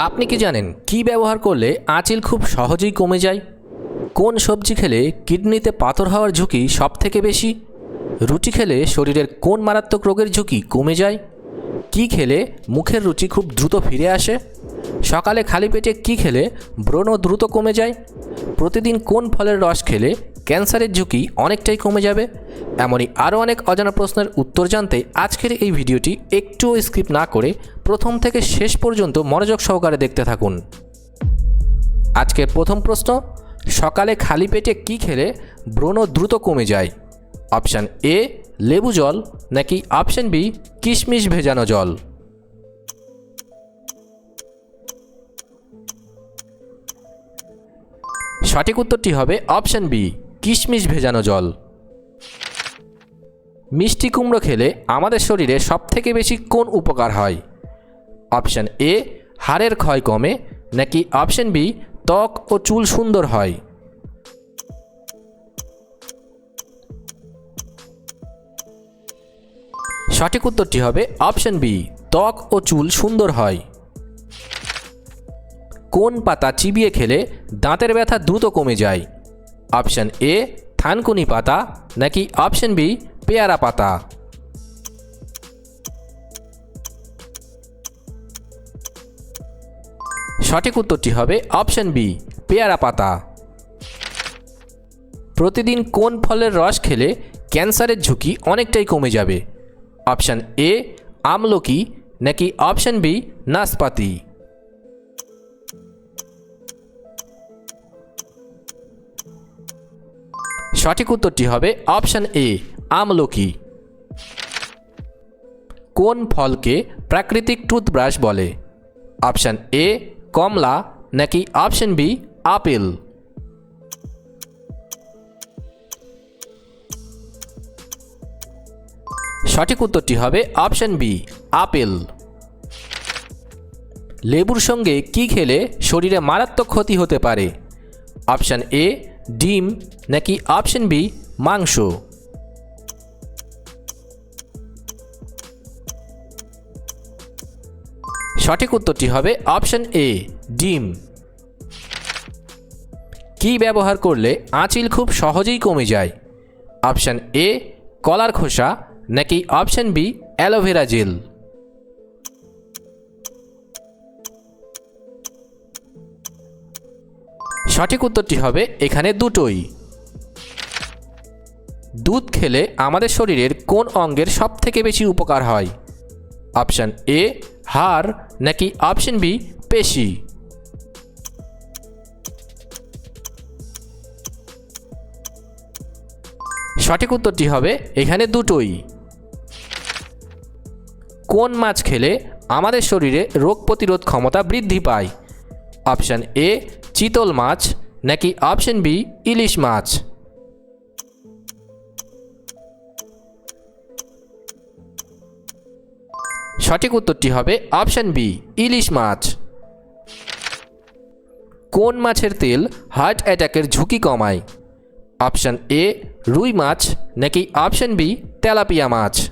আপনি কি জানেন কি ব্যবহার করলে আঁচিল খুব সহজেই কমে যায়? কোন সবজি খেলে কিডনিতে পাথর হওয়ার ঝুঁকি সব থেকে বেশি? রুটি খেলে শরীরের কোন মারাত্মক রোগের ঝুঁকি কমে যায়? কি খেলে মুখের রুচি খুব দ্রুত ফিরে আসে? সকালে খালি পেটে কি খেলে ব্রণ দ্রুত কমে যায়? প্রতিদিন কোন ফলের রস খেলে ক্যান্সারের ঝুঁকি অনেকটাই কমে যাবে? এমনই আরও অনেক অজানা প্রশ্নের উত্তর জানতে আজকের এই ভিডিওটি একটুও স্কিপ না করে প্রথম থেকে শেষ পর্যন্ত মনোযোগ সহকারে দেখতে থাকুন। আজকের প্রথম প্রশ্ন, সকালে খালি পেটে কি খেলে ব্রণ দ্রুত কমে যায়? অপশান এ, লেবু জল, নাকি অপশান বি, কিশমিশ ভেজানো জল? সঠিক উত্তরটি হবে অপশান বি। কিশমিশ ভেজানো জল। মিষ্টি কুমড়ো খেলে আমাদের শরীরে সবথেকে বেশি কোন উপকার হয়? অপশান এ, হাড়ের ক্ষয় কমে, নাকি অপশান বি, ত্বক ও চুল সুন্দর হয়? সঠিক উত্তরটি হবে অপশান বি, ত্বক ও চুল সুন্দর হয়। কোন পাতা চিবিয়ে খেলে দাঁতের ব্যথা দ্রুত কমে যায়? অপশান এ থানকুনি পাতা নাকি অপশান বি পেয়ারা পাতা সঠিক উত্তরটি হবে অপশন বি পেয়ারা পাতা প্রতিদিন কোন ফলের রস খেলে ক্যান্সারের ঝুঁকি অনেকটাই কমে যাবে? অপশান এ আমলকি. নাকি অপশান বি নাশপাতি সঠিক উত্তরটি হবে অপশান এ, আমলকি। কোন ফলকে প্রাকৃতিক টুথব্রাশ বলে? অপশান এ, কমলা, নাকি অপশান বি, আপেল? সঠিক উত্তরটি হবে অপশান বি, আপেল। লেবুর সঙ্গে কি খেলে শরীরে মারাত্মক ক্ষতি হতে পারে? অপশান এ ডিম নাকি অপশান বি মাংস? সঠিক উত্তরটি হবে অপশান এ, ডিম। কি ব্যবহার করলে আঁচিল খুব সহজেই কমে যায়? অপশান এ, কলার খোসা নাকি অপশান বি, অ্যালোভেরা জেল? সঠিক উত্তরটি হবে এখানে দুটোই। দুধ খেলে আমাদের শরীরের কোন অঙ্গের সব থেকে বেশি উপকার হয়? অপশান এ, হাড়, নাকি অপশান বি, পেশি? সঠিক উত্তরটি হবে এখানে দুটোই। কোন মাছ খেলে আমাদের শরীরে রোগ প্রতিরোধ ক্ষমতা বৃদ্ধি পায়? অপশান এ চিতল মাছ নাকি অপশান বি, ইলিশ মাছ? সঠিক উত্তরটি হবে অপশান বি, ইলিশ মাছ। কোন মাছের তেল হার্ট অ্যাটাকের ঝুঁকি কমায়? অপশান এ, রুই মাছ নাকি অপশান বি, তেলাপিয়া মাছ?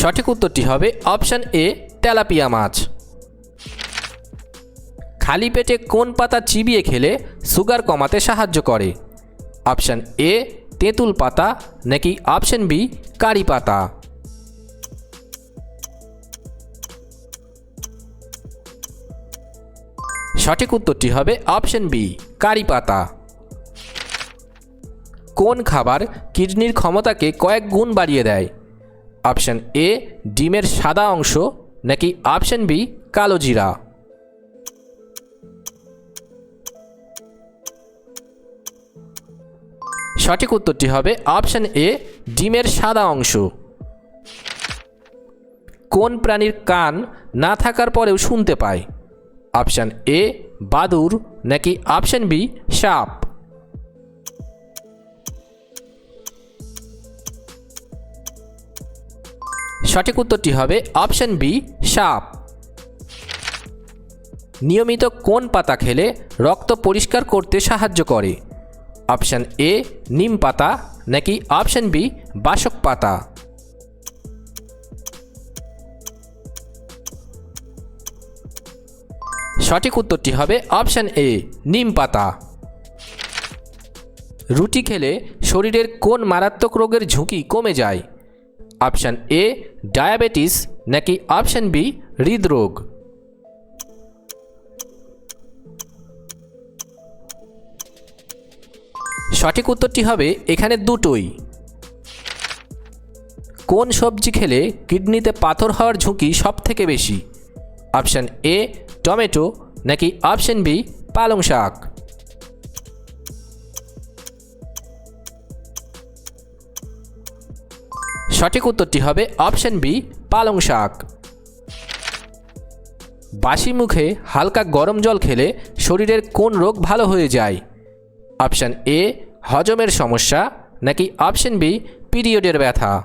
সঠিক উত্তরটি হবে অপশান এ, তেলাপিয়া মাছ। খালি পেটে কোন পাতা চিবিয়ে খেলে সুগার কমাতে সাহায্য করে? অপশান এ, তেঁতুল পাতা, নাকি অপশান বি, কারি পাতা? সঠিক উত্তরটি হবে অপশান বি, কারি পাতা। কোন খাবার কিডনির ক্ষমতাকে কয়েক গুণ বাড়িয়ে দেয়? অপশান এ, ডিমের সাদা অংশ, নাকি অপশান বি, কালো জিরা। সঠিক উত্তরটি হবে অপশান এ, ডিমের সাদা অংশ। কোন প্রাণীর কান না থাকার পরেও শুনতে পায়? অপশান এ, বাদুর, নাকি অপশান বি, সাপ। সঠিক উত্তরটি হবে অপশন বি, সাপ। নিয়মিত কোন পাতা খেলে রক্ত পরিষ্কার করতে সাহায্য করে? অপশান এ, নিম পাতা, নাকি অপশান বি, বাসক পাতা? সঠিক উত্তরটি হবে অপশান এ, নিম পাতা। রুটি খেলে শরীরের কোন মারাত্মক রোগের ঝুঁকি কমে যায়? অপশান এ, ডায়াবেটিস, নাকি অপশান বি, হৃদরোগ? সঠিক উত্তরটি হবে এখানে দুটোই। কোন সবজি খেলে কিডনিতে পাথর হওয়ার ঝুঁকি সব থেকে বেশি? অপশান এ, টমেটো, নাকি অপশান বি, পালং শাক? সঠিক উত্তরটি হবে অপশান বি, পালং শাক। বাসি মুখে হালকা গরম জল খেলে শরীরের কোন রোগ ভালো হয়ে যায়? অপশান এ, হজমের সমস্যা, নাকি অপশান বি, পিরিয়ডের ব্যথা?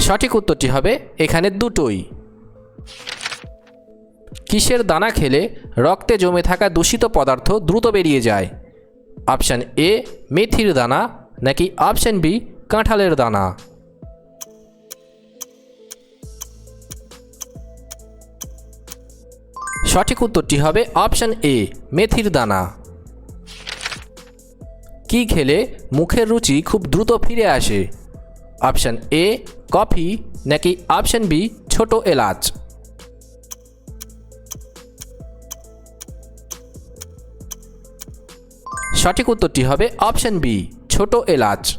সঠিক উত্তরটি হবে এখানে দুটোই। কিসের দানা খেলে রক্তে জমে থাকা দূষিত পদার্থ দ্রুত বেরিয়ে যায়? অপশান এ মেথির দানা নাকি অপশান বি কাঁঠালের দানা সঠিক উত্তরটি হবে অপশান এ মেথির দানা কি খেলে মুখের রুচি খুব দ্রুত ফিরে আসে? Option A coffee. নাকি অপশান বি ছোট এলাচ। সঠিক উত্তরটি হবে অপশান বি, ছোট এলাচ।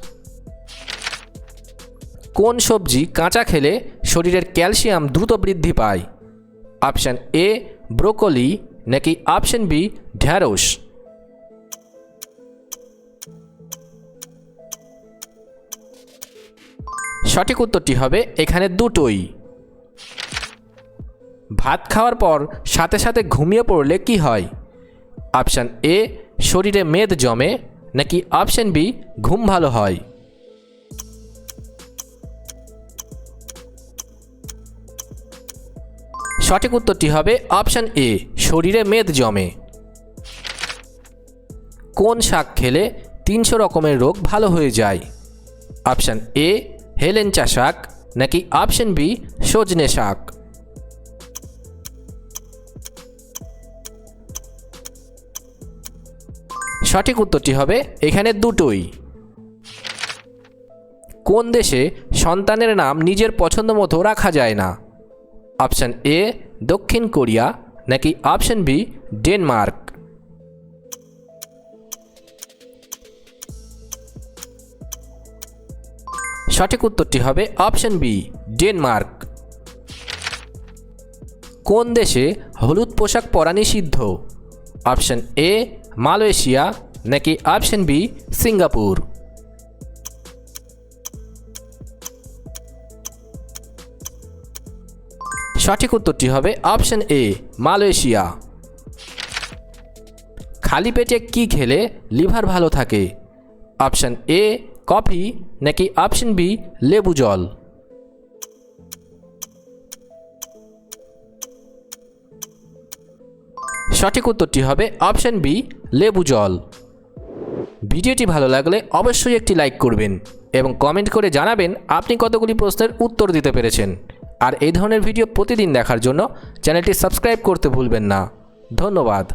কোন সবজি কাঁচা খেলে শরীরের ক্যালসিয়াম দ্রুত বৃদ্ধি পায়? অপশান এ, ব্রোকলি, নাকি অপশান বি, ঢ্যাঁড়স? সঠিক উত্তরটি হবে এখানে দুটোই। ভাত খাওয়ার পর সাথে সাথে ঘুমিয়ে পড়লে কি হয়? অপশান এ শরীরে মেদ জমে, নাকি অপশান বি ঘুম ভালো হয়? সঠিক উত্তরটি হবে অপশান এ শরীরে মেদ জমে। কোন শাক খেলে তিনশো রকমের রোগ ভালো হয়ে যায়? অপশান এ হেলেঞ্চা শাক, নাকি অপশান বি সজনে শাক? সঠিক উত্তরটি হবে এখানে দুটোই। কোন দেশে সন্তানের নাম নিজের পছন্দ মতো রাখা যায় না? অপশান এ, দক্ষিণ কোরিয়া, নাকি অপশান বি, ডেনমার্ক? সঠিক উত্তরটি হবে অপশান বি, ডেনমার্ক। কোন দেশে হলুদ পোশাক পরা নিষিদ্ধ? অপশান এ, মালয়েশিয়া নাকি অপশান বি সিঙ্গাপুর? সঠিক উত্তরটি হবে অপশন এ মালয়েশিয়া। খালি পেটে কি খেলে লিভার ভালো থাকে? অপশন এ কফি, নাকি অপশান বি লেবু জল? সঠিক উত্তরটি হবে অপশন বি লেবু জল। ভিডিওটি ভালো লাগলে অবশ্যই একটি লাইক করবেন এবং কমেন্ট করে জানাবেন আপনি কতগুলি প্রশ্নের উত্তর দিতে পেরেছেন। আর এই ধরনের ভিডিও প্রতিদিন দেখার জন্য চ্যানেলটি সাবস্ক্রাইব করতে ভুলবেন না। ধন্যবাদ।